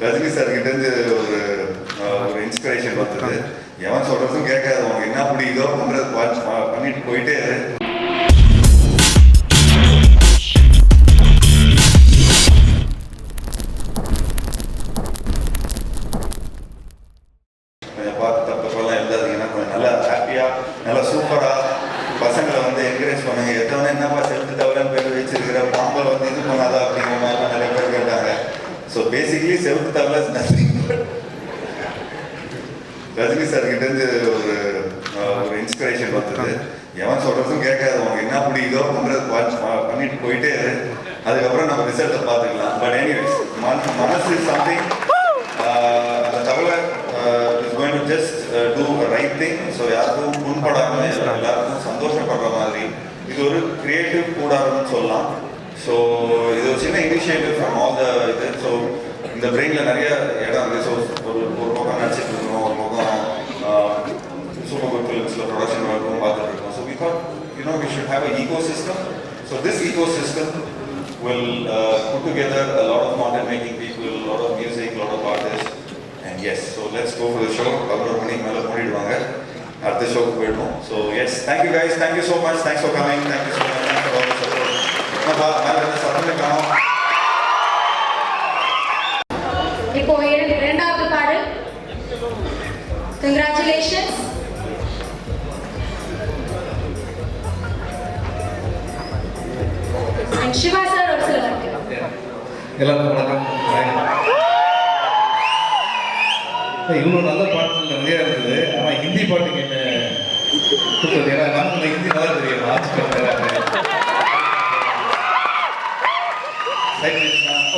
Rajini sir கிட்ட இருந்து ஒரு ஒரு இன்ஸ்பிரேஷன் வந்தது. எவன் சொல்றதும் கேட்காது. உனக்கு என்ன பிடிக்குதோ பண்றது பா- பா- பண்ணிட்டு போயிட்டே பேசிக்கலி செவத்து தவிர நத்திங் ரஜினி சார் கிட்ட இருந்து ஒரு ஒரு இன்ஸ்பிரேஷன் வந்தது. எவன் சொல்றதும் கேட்காது. உனக்கு என்ன பிடிக்குதோ பண்றது பண்ணிட்டு போயிட்டே இரு. அதுக்கப்புறம் நம்ம ரிசல்ட்டை பார்த்துக்கலாம். பட் எனிவேஸ் மனசு சம்திங் அந்த is going to just do right thing so யாருக்கும் முன்படாமல் எல்லாருக்கும் சந்தோஷப்படுற மாதிரி. இது ஒரு கிரியேட்டிவ் கூடாரம்னு சொல்லலாம். ஸோ இது ஒரு சின்ன இனிஷியேட்டிவ் ஃப்ரம் ஆல் த இது. ஸோ இந்த பிரெயினில் நிறைய இடம் இருக்குது ஸோ ஒரு ஒரு பக்கம் நடிச்சிட்டு இருக்கோம் ஒரு பக்கம் சூப்பர் குட் ஃபிலிம்ஸில் ப்ரொடக்ஷன் ஒர்க்கும் பார்த்துட்டு இருக்கோம். So we thought you know we should have a ecosystem so this ecosystem will uh, put together a lot of content making people, a lot of music, a lot of artists. And yes, so let's go for the show. பதினோரு மணிக்கு மேலே மூடிடுவாங்க. அடுத்த ஷோக்கு போயிடுவோம். So yes thank you guys thank you so much thanks for coming thank you so much thanks for all support என்னப்பா மேலே இருந்து சத்தமே காணும் இப்போ இரண்டாவது பாடல். கங்க்ராச்சுலேஷன்ஸ் சிவா சார் ஒரு சில எல்லாருக்கும் வணக்கம். இவ்வளோ நல்ல பாட்டு நிறைய இருக்குது. ஆனால் ஹிந்தி பாட்டுக்கு என்ன கூப்பிட்டது ஏன்னா நமக்கு இந்த ஹிந்தி நல்லா தெரியும் ஆட்சி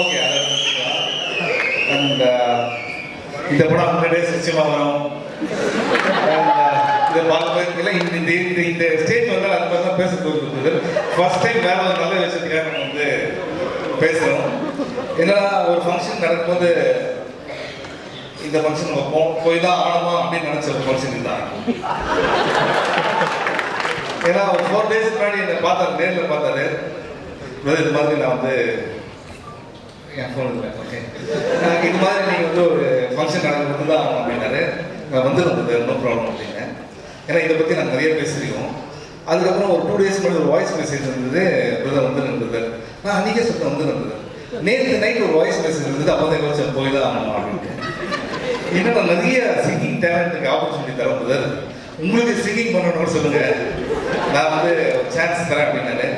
ஓகே அண்ட் இந்த படம் முன்னாடியே டேஸ் நிச்சயமாக வரும் இதை பார்க்கும்போது இல்லை இந்த இந்த இந்த இந்த ஸ்டேஜ் வந்து அது மாதிரி தான் பேச போகிறது ஃபர்ஸ்ட் டைம் வேற ஒரு நல்ல விஷயத்துக்காக நம்ம வந்து பேசுகிறோம் என்னன்னா ஒரு ஃபங்க்ஷன் நடக்கும்போது இந்த ஃபங்க்ஷன் வைப்போம் போய் தான் ஆனமா அப்படின்னு நினச்ச ஒரு ஃபங்க்ஷன் தான் ஏன்னா ஒரு ஃபோர் டேஸ் முன்னாடி என்னை பார்த்தாரு நேரில் பார்த்தாரு. இது மாதிரி நான் வந்து என் ஓகே இது மாதிரி நீங்கள் வந்து ஒரு ஃபங்க்ஷன் நடக்கிறது தான் ஆகணும் அப்படின்னாரு. நான் வந்து வந்தது நோ ப்ராப்ளம் அப்படிங்க ஏன்னா இதை பற்றி நான் நிறைய பேசியிருக்கோம். அதுக்கப்புறம் ஒரு டூ டேஸ் முன்னாடி ஒரு வாய்ஸ் மெசேஜ் இருந்தது பிரதர் வந்து இருந்தது நான் அன்றைக்கே சுத்தம் வந்து இருந்தது நேற்று நைட் ஒரு வாய்ஸ் மெசேஜ் இருந்தது அப்போ தான் யோசிச்சேன் போய் தான் ஆகணும் அப்படின்ட்டு. இன்னும் நிறைய சிங்கிங் டேலண்ட்டுக்கு ஆப்பர்ச்சுனிட்டி தர முதல் உங்களுக்கு சிங்கிங் பண்ணணும்னு சொல்லுங்க. நான் வந்து சான்ஸ் தரேன் அப்படின்னாரு.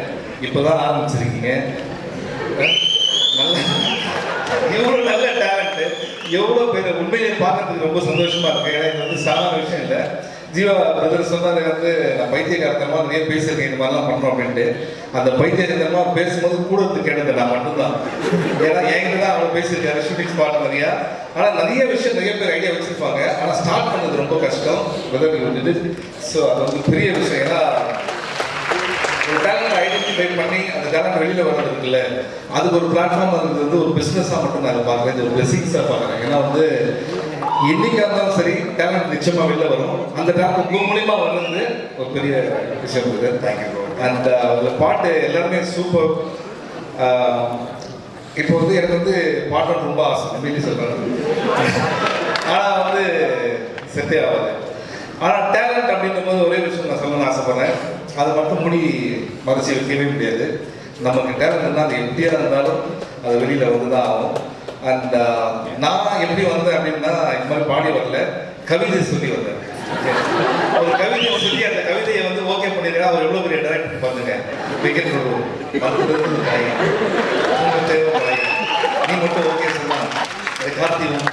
இப்போதான் ஆரம்பிச்சிருக்கீங்க நல்ல எவ்வளோ நல்ல டேலண்ட் எவ்வளோ பேர் உண்மையிலே பார்க்கறதுக்கு ரொம்ப சந்தோஷமா இருக்கு. ஏன்னா இது வந்து சாதாரண விஷயம் இல்லை. ஜீவா பிரதர் சொன்னார் வந்து நான் பைத்தியகாரத்தமா நிறைய பேசியிருக்கேன் இந்த மாதிரிலாம் பண்ணுறோம் அப்படின்ட்டு. அந்த பைத்தியகாரத்தமா பேசும்போது கூட கேட்டது நான் மட்டும்தான். ஏன்னா என்கிட்ட தான் அவங்க பேசியிருக்காரு ஷூட்டிங் ஸ்பாட் நிறையா ஆனால் நிறைய விஷயம் நிறைய பேர் ஐடியா வச்சிருப்பாங்க. ஆனால் ஸ்டார்ட் பண்ணது ரொம்ப கஷ்டம் பிரதர் ஸோ அது வந்து பெரிய விஷயம். ஏன்னா டேலண்ட் பண்ணி அந்த டேலண்ட் வெளியில் வர்றது இருக்குல்ல அதுக்கு ஒரு பிளாட்ஃபார்ம் அது வந்து ஒரு பிஸ்னஸாக மட்டும் நான் பார்க்குறேன் இது ஒரு பிளெஸிங்ஸாக பார்க்குறேன். ஏன்னா வந்து என்னைக்கா இருந்தாலும் சரி டேலண்ட் நிச்சயமாக வெளில வரும். அந்த டேலண்ட் உங்க மூலியமாக வர்றது ஒரு பெரிய விஷயம் இருக்குது தேங்க்யூ uh, அந்த பாட்டு எல்லாருமே சூப்பர் இப்போ வந்து எனக்கு வந்து பாட்டு ரொம்ப ஆசை. உண்மையிலே சொல்கிறேன் ஆனால் வந்து செட்டே ஆகாது ஆனால் டேலண்ட் அப்படின்னும் போது ஒரே விஷயம் நான் சொல்லணும்னு ஆசைப்பட்றேன். அதை மட்டும் மூடி மறைச்சி வைக்கவே முடியாது. நமக்கு டேலண்ட் இருந்தால் அது எப்படியா இருந்தாலும் அது வெளியில் வந்து தான் ஆகும் அண்ட் நான் எப்படி வந்தேன் அப்படின்னா இந்த மாதிரி பாடி வரல கவிதை சொல்லி வந்தேன். ஒரு கவிதையை சொல்லி அந்த கவிதையை வந்து ஓகே பண்ணிருக்கா அவர் எவ்வளவு பெரிய டைரக்டர் பாருங்க. விக்கெட் நீ மட்டும் ஓகே சொல்லலாம் அது கார்த்தி உன்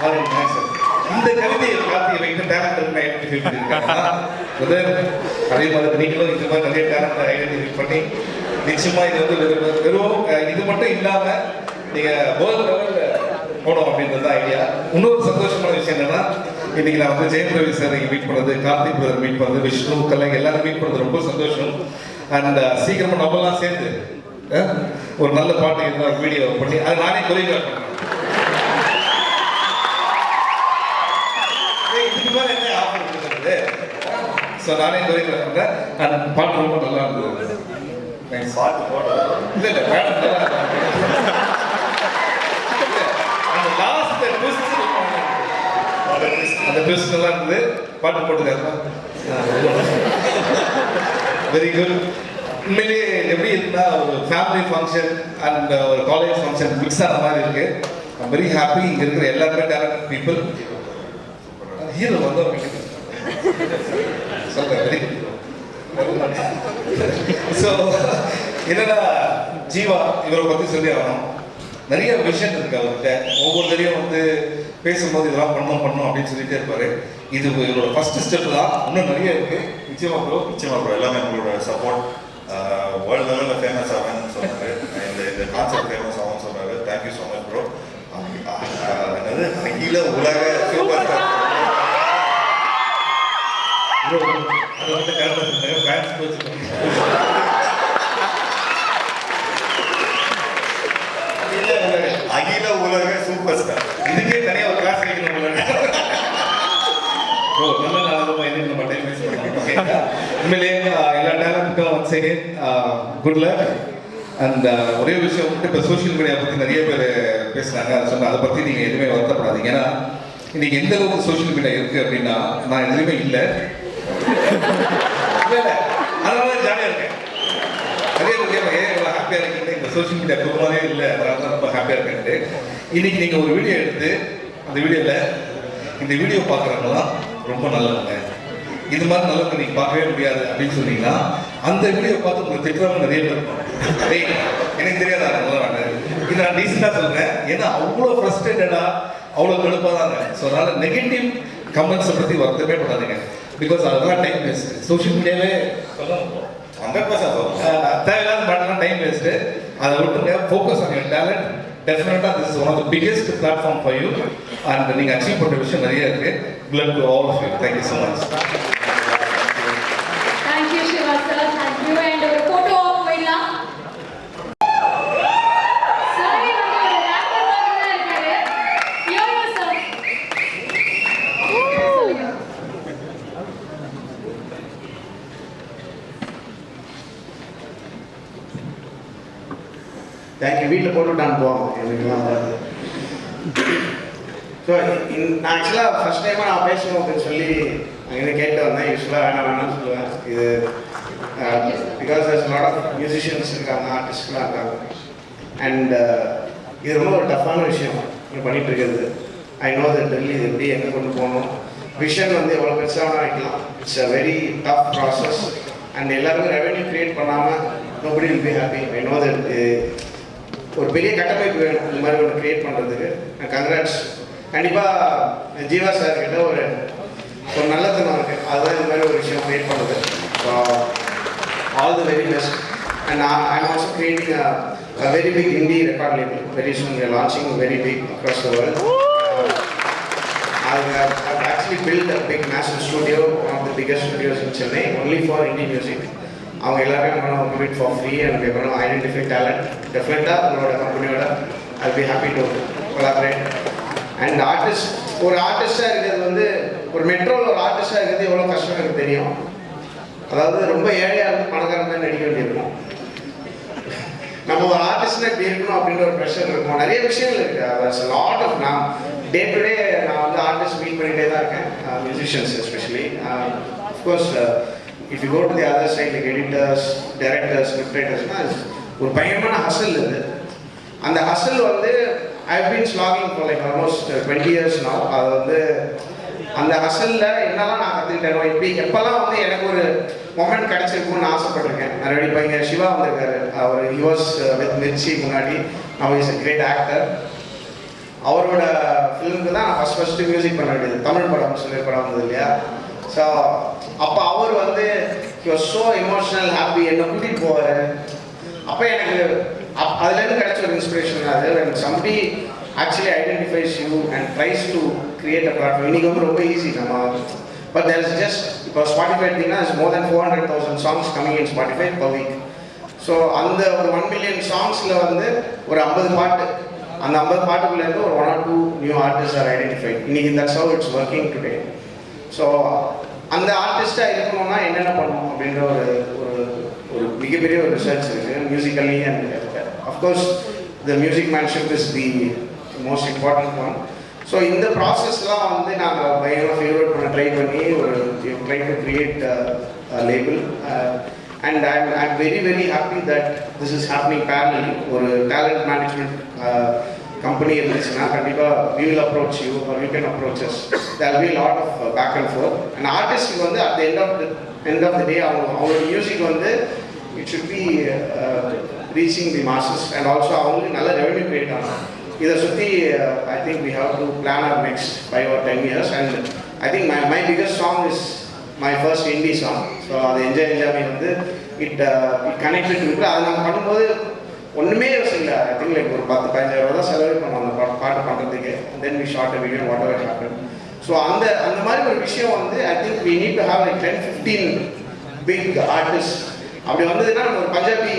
சார் இந்த கவிதையை பார்த்து வைத்து டேலண்ட் இருக்கு ஐடென்டிஃபை பண்ணியிருக்காங்க அதே மாதிரி நீங்களும் இந்த மாதிரி நிறைய டேலண்ட் ஐடென்டிஃபை பண்ணி நிச்சயமா இது வந்து வெறும் வெறும் இது மட்டும் இல்லாம நீங்க வேர்ல்ட் லெவல்ல போனோம் அப்படின்றது தான் ஐடியா. இன்னொரு சந்தோஷமான விஷயம் என்னன்னா இன்னைக்கு நான் வந்து ஜெயம் ரவி சார் மீட் பண்ணது கார்த்திக் பிரதர் மீட் பண்ணது விஷ்ணு கலை எல்லாரும் மீட் பண்ணது ரொம்ப சந்தோஷம். அண்ட் சீக்கிரமா நம்மலாம் சேர்ந்து ஒரு நல்ல பாட்டு இருந்தால் வீடியோ பண்ணி அது நானே கொரியோகிராஃப் ஸோ நானே கொரியோகிராஃப் பண்ணுறேன் அண்ட் பாட்டு ரொம்ப நல்லா இருந்தது. பாட்டு போடுறது? இல்ல இல்ல மேடம் நல்லா அந்த லாஸ்ட் ட்விஸ்ட் அந்த ட்விஸ்ட் நல்லா இருந்தது. பாட்டு போட்டுக்காருமா? வெரி குட் உண்மையிலேயே எப்படி இருக்குன்னா ஒரு ஃபேமிலி ஃபங்க்ஷன் அண்ட் ஒரு காலேஜ் ஃபங்க்ஷன் மிக்ஸ் ஆன மாதிரி இருக்கு. ஐம் வெரி ஹாப்பி இங்கே இருக்கிற எல்லாருமே டேலண்ட் பீப்புள் ஹீரோ வந்தவங்க. ஸோ என்னன்னா ஜீவா இவரை பற்றி சொல்லி ஆகணும். நிறைய விஷன் இருக்கு அவர்கிட்ட. ஒவ்வொருத்தரையும் வந்து பேசும்போது இதெல்லாம் பண்ணணும் பண்ணணும் அப்படின்னு சொல்லிட்டே இருப்பாரு. இது இவரோட ஃபர்ஸ்ட் ஸ்டெப் தான். இன்னும் நிறைய இருக்கு. நிச்சயமா ப்ரோ நிச்சயமா ப்ரோ எல்லாமே உங்களோட சப்போர்ட் வேர்ல்டு லெவலில் ஃபேமஸ் ஆவேன்னு சொன்னாரு. இந்த இந்த கான்செப்ட் ஃபேமஸ் ஆகும்னு சொன்னாரு. தேங்க்யூ ஸோ மச் ப்ரோ என்னது? அகில உலக சூப்பர் ஸ்டார் அதை வந்து கரெக்டாக சொன்னாங்க போச்சு அகில உலக சூப்பர் ஸ்டார் இதுக்கே தனியாக ஒரு கிளாஸ் வைக்கணும் ப்ரோ நல்ல நாளமாக இது நம்ம டைம் வேஸ்ட் பண்ணலாம் உண்மையிலேயே எல்லா டேலண்ட்டுக்கும் ஒன்ஸ் அகேன் குட் லக் அந்த ஒரே விஷயம் வந்துட்டு இப்போ சோஷியல் மீடியா பற்றி நிறைய பேர் பேசுகிறாங்க அதை சொன்ன அதை பற்றி நீங்கள் எதுவுமே வருத்தப்படாதீங்க. ஏன்னா இன்னைக்கு எந்த அளவுக்கு சோஷியல் மீடியா இருக்குது அப்படின்னா நான் எதுவுமே இல்லை இல்லை அதனால தான் ஜாலியாக இருக்கேன் நிறைய பேர் கேட்பாங்க, ஏன் இவ்வளோ ஹாப்பியாக இருக்கீங்க. இந்த சோஷியல் மீடியா குரூப்பாவே இல்லை. அதனால தான் ரொம்ப ஹாப்பியாக இருக்கேன்ட்டு. இன்னைக்கு நீங்கள் ஒரு வீடியோ எடுத்து அந்த வீடியோவில் இந்த வீடியோ பார்க்குறவங்களாம் ரொம்ப நல்லவங்க. இது மாதிரி நல்லவங்க நீங்கள் பார்க்கவே முடியாது அப்படின்னு சொன்னீங்கன்னா அந்த வீடியோ பார்த்து உங்களுக்கு திட்டுறவங்க நிறைய பேர் இருப்பாங்க. எனக்கு தெரியாதா நல்லா வேண்டாம் இது நான் டீசெண்டாக சொல்கிறேன் ஏன்னா அவ்வளோ ஃப்ரஸ்ட்ரேட்டடாக அவ்வளோ கடுப்பாக தாங்க ஸோ அதனால் நெகட்டிவ் கமெண்ட்ஸை பற்றி வருத்தமே பண்ணாதீங்க பிகாஸ் அதெல்லாம் டைம் வேஸ்ட் சோஷியல் மீடியாவே சொல்லணும் ஹண்ட்ரட் பர்சன்ட் தேவையில்லாத பாட்டெல்லாம் டைம் வேஸ்ட்டு அதை விட்டுருங்க ஃபோக்கஸ் ஆன் யூர் டேலண்ட் டெஃபினட்டாக this one of the biggest platform for you and நீங்கள் அச்சீவ் பண்ணுற விஷயம் நிறைய இருக்குது blood to all of you thank you so much thank you Shiva sir thank you and ஒரு photo போயிடலாம் sir வந்து ஒரு ரேப்பர் மாதிரி தான் இருக்காரு யோயோ சார் சொல்லுங்க தேங்க்யூ வீட்டில் போட்டுவிட்டான்னு போவோம் எனக்குலாம் வராது ஸோ நான் ஆக்சுவலாக ஃபஸ்ட் டைமாக நான் பேசணும் அப்படின்னு சொல்லி அங்கேருந்து கேட்டு வந்தேன். யூஸ்வலாக வேணாம் வேணாம்னு சொல்லுவேன். இது uh, because there's lot of musicians இருக்காங்க ஆர்டிஸ்ட்லாம் இருக்காங்க. அண்ட் uh, இது ரொம்ப ஒரு டஃப்பான விஷயம். நீங்கள் இருக்கிறது. ஐ நோ தட் டெல்லி இது எப்படி எங்கே கொண்டு போகணும். விஷன் வந்து எவ்வளோ பெருசாக வேணா வைக்கலாம். It's a very tough process and எல்லாருமே ரெவென்யூ கிரியேட் பண்ணாமல் nobody will be happy I know that ஒரு பெரிய கட்டமைப்பு வேணும். இந்த மாதிரி ஒன்று கிரியேட் பண்ணுறதுக்கு கங்க்ராட்ஸ் கண்டிப்பாக ஜீவா சார் கிட்ட ஒரு ஒரு நல்லத்தனம் இருக்குது அதுதான் இந்த மாதிரி ஒரு விஷயம் கிரியேட் பண்ணுறது all the very best and I am also creating a very big Hindi record label very soon we are launching very big across the world I've, I've actually built a big massive studio, one of the biggest studios in Chennai, only for indie music. அவங்க எல்லாருமே நம்ம work for free and வேணும் identify talent டெஃபினட்டாக உங்களோட கம்பெனியோட I be happy to collaborate and artist ஒரு ஆர்டிஸ்டாக இருக்கிறது வந்து ஒரு மெட்ரோவில் ஒரு ஆர்டிஸ்டாக இருக்கிறது எவ்வளோ கஷ்டம் எனக்கு தெரியும். அதாவது ரொம்ப ஏழையாக இருந்து பணக்காரன் தான் நடிக்க வேண்டியிருக்கும் நம்ம ஒரு ஆர்டிஸ்ட்னா இப்படி இருக்கணும் அப்படின்ற ஒரு ப்ரெஷர் இருக்கும். நிறைய விஷயங்கள் இருக்கு. லாட் ஆஃப் நான் டே டு டே நான் வந்து ஆர்டிஸ்ட் மீட் பண்ணிகிட்டே தான் இருக்கேன். Musicians especially of course if you go to the other side like editors directors script ரைட்டர்ஸ்னா ஒரு பயங்கரமான ஹசல் இது அந்த ஹசல் வந்து I been slogging for like almost twenty years நான் அது வந்து அந்த ஹசலில் என்னெல்லாம் நான் கற்றுக்கிட்டேனோ எப்படி எப்போல்லாம் வந்து எனக்கு ஒரு மொமெண்ட் கிடச்சிருக்கும்னு ஆசைப்பட்டிருக்கேன். நிறைய இப்போ இங்கே சிவா வந்திருக்காரு. அவர் he வித் மிர்ச்சி முன்னாடி. அவர் இஸ் a கிரேட் ஆக்டர் அவரோட ஃபிலிமுக்கு தான் நான் ஃபஸ்ட் ஃபஸ்ட்டு மியூசிக் பண்ண வேண்டியது. தமிழ் படம் சொல்லி படம் வந்தது இல்லையா? ஸோ அப்போ அவர் வந்து you're so so emotional happy என்னை கூட்டிகிட்டு போவார் அப்போ எனக்கு அப் அதுலேருந்து கிடைச்ச ஒரு இன்ஸ்பிரேஷன் அது. எனக்கு somebody actually identifies you and tries to create a platform. இன்னைக்கு வந்து ரொம்ப ஈஸி நம்ம பட் தேர் இஸ் ஜஸ்ட் இப்போ ஸ்பாட்டிஃபை எடுத்திங்கன்னா is more than four hundred thousand songs coming in Spotify per week so அந்த ஒரு ஒன் மில்லியன் சாங்ஸில் வந்து ஒரு ஐம்பது பாட்டு. அந்த ஐம்பது பாட்டுக்குள்ளேருந்து ஒரு one or two new artist are identified இன்னைக்கு that's how it's working today so அந்த ஆர்டிஸ்டாக இருக்கணும்னா என்னென்ன பண்ணணும் அப்படின்ற ஒரு ஒரு ஒரு மிகப்பெரிய ஒரு ரிசர்ச் இருக்குது musically and of course the music manship is the most important one so இந்த ப்ராசஸ்லாம் வந்து நாங்கள் பயங்கர ஃபேவரட் பண்ண ட்ரை பண்ணி ஒரு try to create label and I I'm very very happy that this is happening parallelly ஒரு டேலண்ட் மேனேஜ்மெண்ட் கம்பெனி இருந்துச்சுன்னா கண்டிப்பாக we will approach you or you can approaches there we lot of back and forth and ஆர்டிஸ்ட்டுக்கு வந்து at end of end of the day அவங்க அவங்களோட music வந்து it should be reaching the masses and also அவங்களுக்கு நல்ல revenue create ஆகும். இதை சுற்றி I think we have to plan our next five or ten years and I think my my biggest song is my first Hindi song so அது enjoy enjoy வந்து it it connected இருக்கு அதை நம்ம பண்ணும்போது ஒன்றுமே யோசிக்கல ஐ திங்க் லைக் ஒரு பத்து பதினஞ்சாயிரம் ரூபா தான் செலவு பண்ணோம் அந்த பாட்டு பாட்டு பண்ணுறதுக்கு then we short video whatever happen so அந்த அந்த மாதிரி ஒரு விஷயம் வந்து I think we need to have like ten fifteen big artist அப்படி வந்ததுன்னா நம்ம ஒரு பஞ்சாபி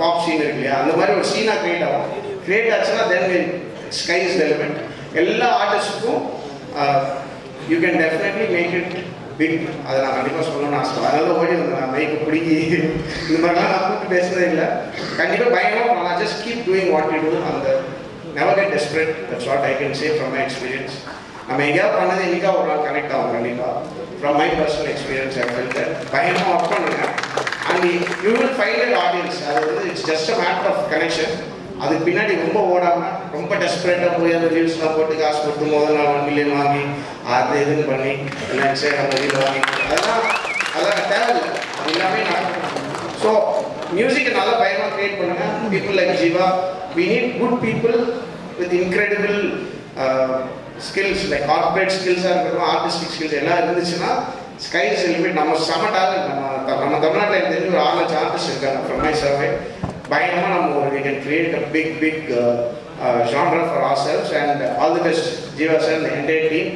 பாப் சீன் இருக்கு இல்லையா? அந்த மாதிரி ஒரு சீனாக கிரியேட் ஆகும். கிரியேட் ஆச்சுன்னா தென் ஸ்கை இஸ் எலிமெண்ட் எல்லா ஆர்டிஸ்ட்டுக்கும் you can definitely make it big அதை நான் கண்டிப்பாக சொல்லணும்னு ஆசை. அதனால ஓடி வந்தேன். நான் மைக்கு பிடிக்கி இந்த மாதிரிலாம் நான் கூப்பிட்டு பேசுனதே இல்லை. கண்டிப்பாக பயங்கரமாக நான் just keep doing what you do அந்த never get desperate that's what I can say from my experience நம்ம எங்கேயாவது பண்ணது என்னைக்கா ஒரு நாள் கனெக்ட் ஆகும் கண்டிப்பாக from my personal experience I felt பயங்கரமாக ஒர்க் பண்ணுங்க and you will find and audience அது வந்து it's just a matter of connection அதுக்கு பின்னாடி ரொம்ப ஓடாம ரொம்ப டெஸ்பரேட்டாக போய் அந்த ரீல்ஸ்லாம் போட்டு காசு கொடுத்து முதல் நாள் ஒன் மில்லியன் வாங்கி அது இதுன்னு பண்ணி எல்லாம் நம்ம ரீல் வாங்கி அதெல்லாம் அதெல்லாம் தேவையில்லை அது எல்லாமே நடக்கும். ஸோ மியூசிக்கை நல்லா பயமாக கிரியேட் பண்ணுங்க. People like Jeeva we need good people with incredible skills like corporate ஸ்கில்ஸாக இருக்கட்டும் ஆர்டிஸ்டிக் ஸ்கில்ஸ் எல்லாம் இருந்துச்சுன்னா ஸ்கைஸ் லிமிட் நம்ம செம டேலண்ட் நம்ம நம்ம தமிழ்நாட்டில் தெரிஞ்சு ஒரு ஆறு லட்சம் ஆர்டிஸ்ட் இருக்காங்க. From my survey by Bayama more, we can create a big, big uh, uh, genre for ourselves and all the best, give us and the entire team.